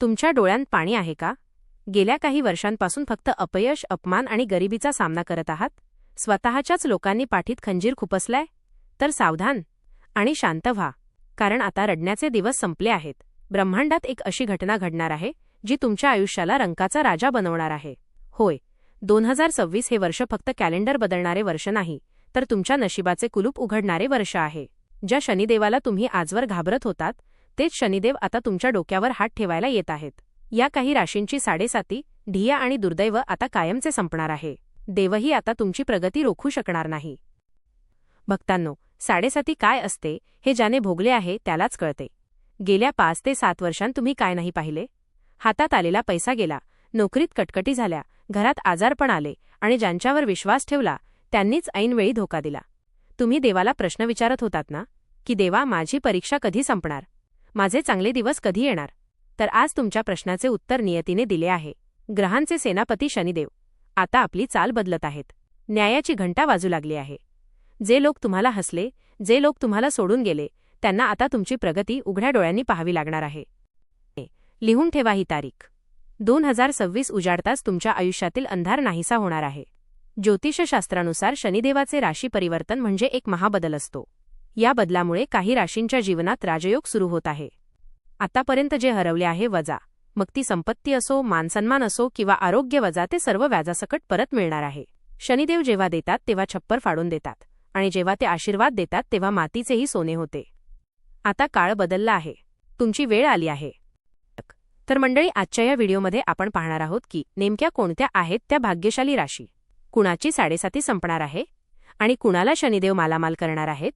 तुमच्या डोळ्यांत पाणी आहे का? गेल्या काही वर्षांपासून फक्त अपयश अपमान आणि गरिबीचा सामना करत आहात? स्वतःच्याच लोकांनी पाठीत खंजीर खुपसलाय? तर सावधान आणि शांत व्हा. कारण आता रडण्याचे दिवस संपले आहेत. ब्रह्मांडात एक अशी घटना घडणार आहे जी तुमच्या आयुष्याला रंकाचा राजा बनवणार आहे. होय दोन हजार सव्वीस हे वर्ष फक्त कॅलेंडर बदलणारे वर्ष नाही तर तुमच्या नशिबाचे कुलूप उघडणारे वर्ष आहे. ज्या शनिदेवाला तुम्ही आजवर घाबरत होतात तेच शनिदेव आता तुमच्या डोक्यावर हात ठेवायला येत आहेत. या काही राशींची साडेसाती ढिया आणि दुर्दैव आता कायमचे संपणार आहे. देवही आता तुमची प्रगती रोखू शकणार नाही. भक्तांनो साडेसाती काय असते हे ज्याने भोगले आहे त्यालाच कळते. गेल्या पाच ते सात वर्षांत तुम्ही काय नाही पाहिले? हातात आलेला पैसा गेला नोकरीत कटकटी झाल्या घरात आजारपण आले आणि ज्यांच्यावर विश्वास ठेवला त्यांनीच ऐनवेळी धोका दिला. तुम्ही देवाला प्रश्न विचारत होतात ना? की देवा माझी परीक्षा कधी संपणार? माझे चांगले दिवस कधी येणार? तर आज तुमच्या प्रश्नाचे उत्तर नियतीने दिले आहे. ग्रहांचे सेनापती शनिदेव आता आपली चाल बदलत आहेत. न्यायाची घंटा वाजू लागली आहे. जे लोक तुम्हाला हसले जे लोक तुम्हाला सोडून गेले त्यांना आता तुमची प्रगती उघड्या डोळ्यांनी पाहावी लागणार आहे. लिहून ठेवा ही तारीख. दोन हजार सव्वीस उजाडताच तुमच्या आयुष्यातील अंधार नाहीसा होणार आहे. ज्योतिषशास्त्रानुसार शनिदेवाचे राशी परिवर्तन म्हणजे एक महाबदल असतो. या बदलामुळे काही राशींच्या जीवनात राजयोग सुरू होत आहे. आतापर्यंत जे हरवले आहे वजा. मग ती संपत्ती असो मानसन्मान असो किंवा आरोग्य वजा ते सर्व व्याजासकट परत मिळणार आहे. शनिदेव जेव्हा देतात तेव्हा छप्पर फाडून देतात. आणि जेव्हा ते आशीर्वाद देतात तेव्हा मातीचेही सोने होते. आता काळ बदलला आहे. तुमची वेळ आली आहे. तर मंडळी आजच्या या व्हिडिओमध्ये आपण पाहणार आहोत की नेमक्या कोणत्या आहेत त्या भाग्यशाली राशी? कुणाची साडेसाती संपणार आहे? आणि कुणाला शनिदेव मालामाल करणार आहेत?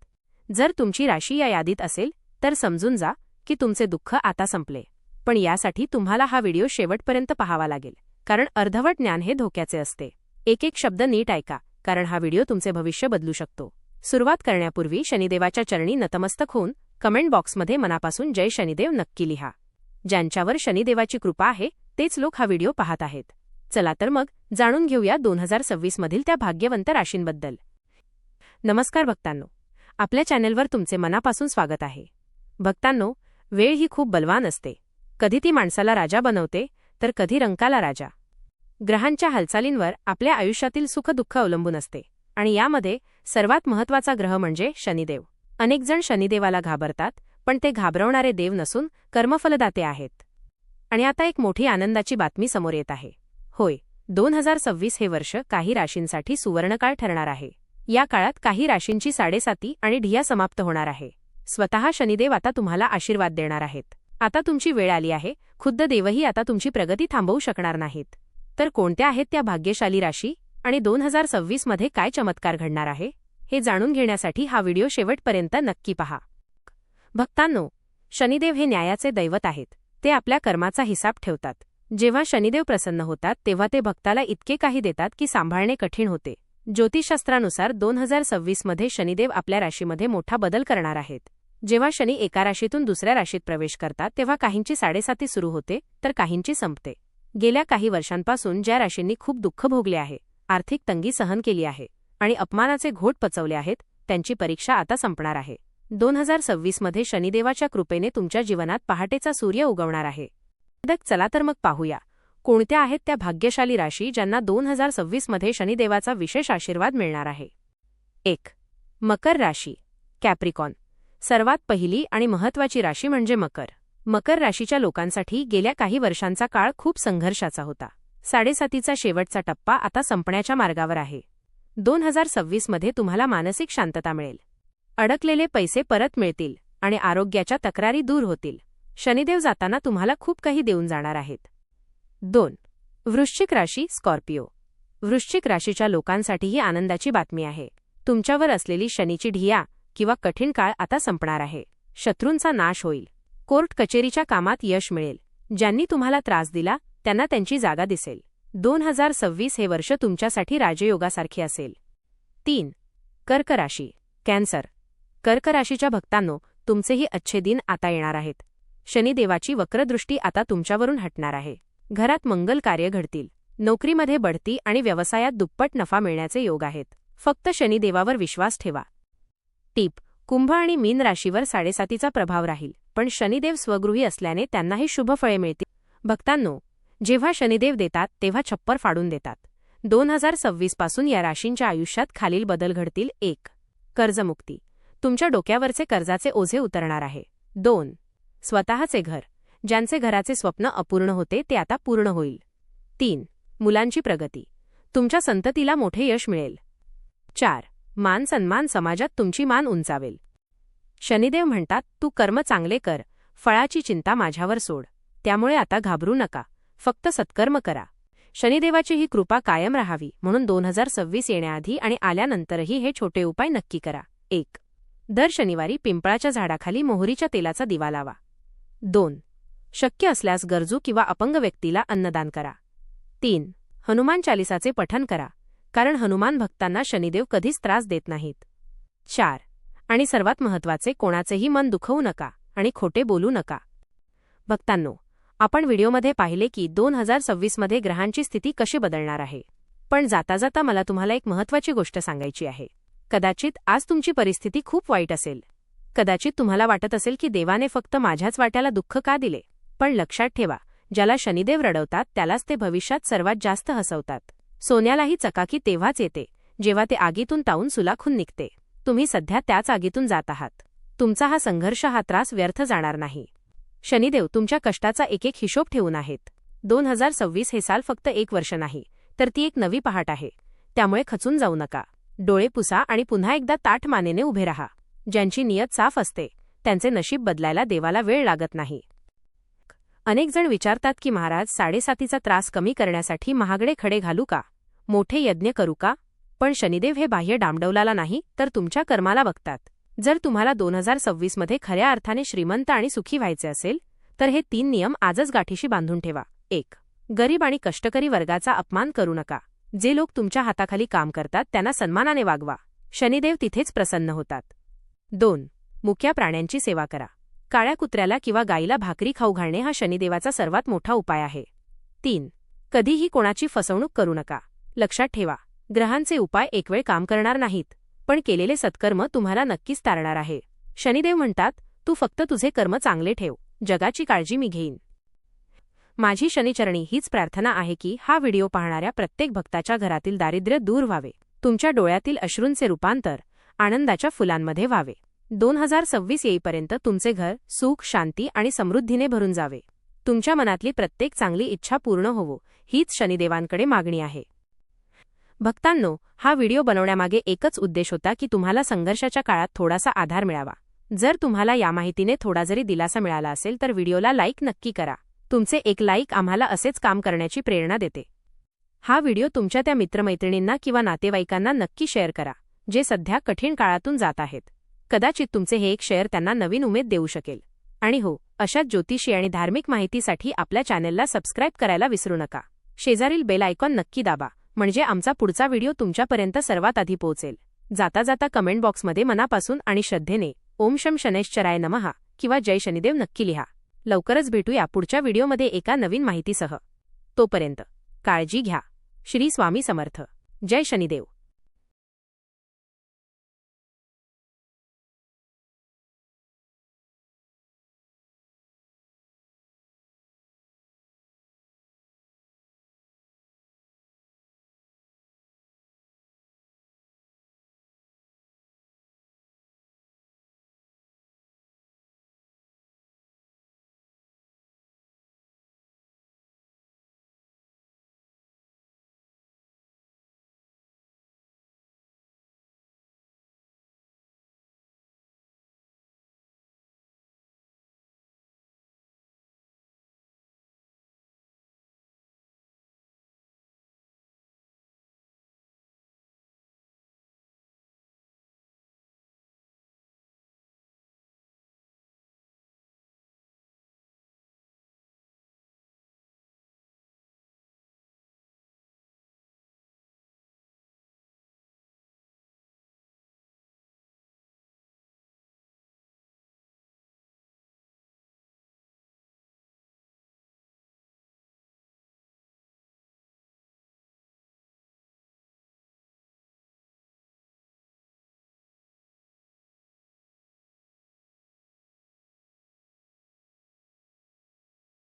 जर तुमची राशी या यादीत असेल तर समजून जा की तुमचे दुःख आता संपले. पण यासाठी तुम्हाला हा व्हिडिओ शेवटपर्यंत पाहावा लागेल कारण अर्धवट ज्ञान हे धोक्याचे असते. एक एक शब्द नीट ऐका कारण हा व्हिडिओ तुमचे भविष्य बदलू शकतो. सुरुवात करण्यापूर्वी शनिदेवाच्या चरणी नतमस्तक होऊन कमेंट बॉक्समध्ये मनापासून जय शनिदेव नक्की लिहा. ज्यांच्यावर शनिदेवाची कृपा आहे तेच लोक हा व्हिडिओ पाहत आहेत. चला तर मग जाणून घेऊया दोन हजार सव्वीसमधील त्या भाग्यवंत राशींबद्दल. नमस्कार भक्तांनो. आपल्या चॅनेलवर तुमचे मनापासून स्वागत आहे. भक्तांनो वेळ ही खूप बलवान असते. कधी ती माणसाला राजा बनवते तर कधी रंकाला राजा. ग्रहांच्या हालचालींवर आपल्या आयुष्यातील सुखदुःख अवलंबून असते आणि यामध्ये सर्वात महत्त्वाचा ग्रह म्हणजे शनिदेव. अनेकजण शनिदेवाला घाबरतात पण ते घाबरवणारे देव नसून कर्मफलदाते आहेत. आणि आता एक मोठी आनंदाची बातमी समोर येत आहे. होय दोन हजार सव्वीस हे वर्ष काही राशींसाठी सुवर्णकाळ ठरणार आहे. या काळात काही राशींची साडेसाती आणि ढिया समाप्त होणार आहे. स्वतः शनिदेव आता तुम्हाला आशीर्वाद देणार आहेत. आता तुमची वेळ आली आहे. खुद्द देवही आता तुमची प्रगती थांबवू शकणार नाहीत. तर कोणत्या आहेत त्या भाग्यशाली राशी? आणि दोन हजार सव्वीसमध्ये काय चमत्कार घडणार आहे? हे जाणून घेण्यासाठी हा व्हिडिओ शेवटपर्यंत नक्की पहा. भक्तांनो शनिदेव हे न्यायाचे दैवत आहेत. ते आपल्या कर्माचा हिसाब ठेवतात. जेव्हा शनिदेव प्रसन्न होतात तेव्हा ते भक्ताला इतके काही देतात की सांभाळणे कठीण होते. ज्योतिषशास्त्रानुसार दोन हजार सव्वीसमध्ये शनिदेव आपल्या राशीमध्ये मोठा बदल करणार आहेत. जेव्हा शनी एका राशीतून दुसऱ्या राशीत प्रवेश करतात तेव्हा काहींची साडेसाती सुरू होते तर काहींची संपते. गेल्या काही वर्षांपासून ज्या राशींनी खूप दुःख भोगले आहे आर्थिक तंगी सहन केली आहे आणि अपमानाचे घोट पचवले आहेत त्यांची परीक्षा आता संपणार आहे. दोन हजार सव्वीसमध्ये शनिदेवाच्या कृपेने तुमच्या जीवनात पहाटेचा सूर्य उगवणार आहे. चला तर मग पाहूया. कोणत्या आहेत त्या भाग्यशाली राशी ज्यांना दोन हजार सव्वीसमध्ये शनिदेवाचा विशेष आशीर्वाद मिळणार आहे? एक मकर राशी कॅप्रिकॉन. सर्वात पहिली आणि महत्वाची राशी म्हणजे मकर. मकर राशीच्या लोकांसाठी गेल्या काही वर्षांचा काळ खूप संघर्षाचा होता. साडेसातीचा शेवटचा टप्पा आता संपण्याच्या मार्गावर आहे. दोन हजार सव्वीसमध्ये तुम्हाला मानसिक शांतता मिळेल. अडकलेले पैसे परत मिळतील आणि आरोग्याच्या तक्रारी दूर होतील. शनिदेव जाताना तुम्हाला खूप काही देऊन जाणार आहेत. दोन. वृश्चिक राशी स्कॉर्पिओ. वृश्चिक राशीच्या लोकांसाठी ही आनंदाची बातमी आहे. तुमच्यावर असलेली शनीची ढिया किंवा कठीण काळ आता संपणार आहे. शत्रूंचा नाश होईल. कोर्ट कचेरीच्या कामात यश मिळेल. ज्यांनी तुम्हाला त्रास दिला त्यांना त्यांची जागा दिसेल. दोन हजार सव्वीस हे वर्ष तुमच्यासाठी राजयोगासारखे असेल. तीन. कर्क राशी. कॅन्सर. कर्क राशीच्या भक्तांनो तुमचेही अच्छे दिन आता येणार आहेत. शनिदेवाची वक्रदृष्टी आता तुमच्यावरून हटणार आहे. घरात मंगल कार्य घडतील. नोकरीमध्ये बढती आणि व्यवसायात दुप्पट नफा मिळण्याचे योग आहेत. फक्त शनिदेवावर विश्वास ठेवा. टीप. कुंभ आणि मीन राशीवर साडेसातीचा प्रभाव राहील पण शनिदेव स्वगृही असल्याने त्यांनाही शुभ फळे मिळतील. भक्तांनो जेव्हा शनिदेव देतात तेव्हा छप्पर फाडून देतात. दोन हजार सव्वीसपासून या राशींच्या आयुष्यात खालील बदल घडतील. एक. कर्जमुक्ती. तुमच्या डोक्यावरचे कर्जाचे ओझे उतरणार आहे. दोन. स्वतःचे घर. ज्यांचे घराचे स्वप्न अपूर्ण होते ते आता पूर्ण होईल. तीन. मुलांची प्रगती. तुमच्या संततीला मोठे यश मिळेल. चार. मान सन्मान समाजात तुमची मान उंचावेल. शनिदेव म्हणतात तू कर्म चांगले कर. फळाची चिंता माझ्यावर सोड. त्यामुळे आता घाबरू नका. फक्त सत्कर्म करा. शनिदेवाची ही कृपा कायम राहावी म्हणून दोन हजार सव्वीस येण्याआधी आणि आल्यानंतरही हे छोटे उपाय नक्की करा. एक. दर शनिवारी पिंपळाच्या झाडाखाली मोहरीच्या तेलाचा दिवा लावा. दोन. शक्य असल्यास गरजू किंवा अपंग व्यक्तीला अन्नदान करा. तीन हनुमान चालिसाचे पठन करा कारण हनुमान भक्तांना शनिदेव कधीच त्रास देत नाहीत. चार आणि सर्वात महत्त्वाचे कोणाचेही मन दुखवू नका आणि खोटे बोलू नका. भक्तांनो आपण व्हिडिओमध्ये पाहिले की दोन हजार सव्वीसमध्ये ग्रहांची स्थिती कशी बदलणार आहे. पण जाता जाता मला तुम्हाला एक महत्वाची गोष्ट सांगायची आहे. कदाचित आज तुमची परिस्थिती खूप वाईट असेल. कदाचित तुम्हाला वाटत असेल की देवाने फक्त माझ्याच वाट्याला दुःख का दिले? पण लक्षात ठेवा ज्याला शनिदेव रडवतात त्यालाच ते भविष्यात सर्वात जास्त हसवतात. सोन्यालाही चकाकी तेव्हाच येते जेव्हा ते आगीतून ताऊन सुलाखून निघते. तुम्ही सध्या त्याच आगीतून जात आहात. तुमचा हा संघर्ष हा त्रास व्यर्थ जाणार नाही. शनिदेव तुमच्या कष्टाचा एक एक हिशोब ठेवून आहेत. दोन हजार सव्वीस हे साल फक्त एक वर्ष नाही तर ती एक नवी पहाट आहे. त्यामुळे खचून जाऊ नका. डोळे पुसा आणि पुन्हा एकदा ताठ मानेने उभे राहा. ज्यांची नियत साफ असते त्यांचे नशीब बदलायला देवाला वेळ लागत नाही. अनेक जण विचारतात की महाराज साडेसातीचा त्रास कमी करण्यासाठी महागडे खडे घालू का? मोठे यज्ञ करू का? पण शनिदेव हे बाह्य डामडवलाला नाही तर तुमच्या कर्माला बघतात. जर तुम्हाला दोन हजार सव्वीसमध्ये खऱ्या अर्थाने श्रीमंत आणि सुखी व्हायचे असेल तर हे तीन नियम आजच गाठीशी बांधून ठेवा. एक. गरीब आणि कष्टकरी वर्गाचा अपमान करू नका. जे लोक तुमच्या हाताखाली काम करतात त्यांना सन्मानाने वागवा. शनिदेव तिथेच प्रसन्न होतात. दोन. मुक्या प्राण्यांची सेवा करा. काळ्या कुत्र्याला किंवा गाईला भाकरी खाऊ घालणे हा शनिदेवाचा सर्वात मोठा उपाय आहे. तीन कधीही कोणाची फसवणूक करू नका. लक्षात ठेवा ग्रहांचे उपाय एकवेळ काम करणार नाहीत पण केलेले सत्कर्म तुम्हाला नक्कीच तारणार आहे. शनिदेव म्हणतात तू फक्त तुझे कर्म चांगले ठेव जगाची काळजी मी घेईन. माझी शनिचरणी हीच प्रार्थना आहे की हा व्हिडिओ पाहणाऱ्या प्रत्येक भक्ताच्या घरातील दारिद्र्य दूर व्हावे तुमच्या डोळ्यातील अश्रूंचे रूपांतर आनंदाच्या फुलांमध्ये व्हावे. दोन हजार सव्वीस येईपर्यंत तुमचे घर सुख शांती आणि समृद्धीने भरून जावे. तुमच्या मनातली प्रत्येक चांगली इच्छा पूर्ण होवो हीच शनिदेवांकडे मागणी आहे. भक्तांनो हा व्हिडिओ बनवण्यामागे एकच उद्देश होता की तुम्हाला संघर्षाच्या काळात थोडासा आधार मिळावा. जर तुम्हाला या माहितीने थोडा जरी दिलासा मिळाला असेल तर व्हिडिओला लाईक नक्की करा. तुमचे एक लाईक आम्हाला असेच काम करण्याची प्रेरणा देते. हा व्हिडिओ तुमच्या त्या मित्रमैत्रिणींना किंवा नातेवाईकांना नक्की शेअर करा जे सध्या कठीण काळातून जात आहेत. कदाचित तुमचे हे एक शेअर त्यांना नवीन उमेद देऊ शकेल. आणि हो अशाच ज्योतिषी आणि धार्मिक माहितीसाठी आपल्या चॅनेलला सबस्क्राईब करायला विसरू नका. शेजारील बेल आयकॉन नक्की दाबा म्हणजे आमचा पुढचा व्हिडिओ तुमच्यापर्यंत सर्वात आधी पोहोचेल. जाता जाता कमेंट बॉक्समध्ये मनापासून आणि श्रद्धेने ओम शम शनैश्चराय नमहा किंवा जय शनिदेव नक्की लिहा. लवकरच भेटूया पुढच्या व्हिडिओमध्ये एका नवीन माहितीसह. तोपर्यंत काळजी घ्या. श्री स्वामी समर्थ. जय शनिदेव.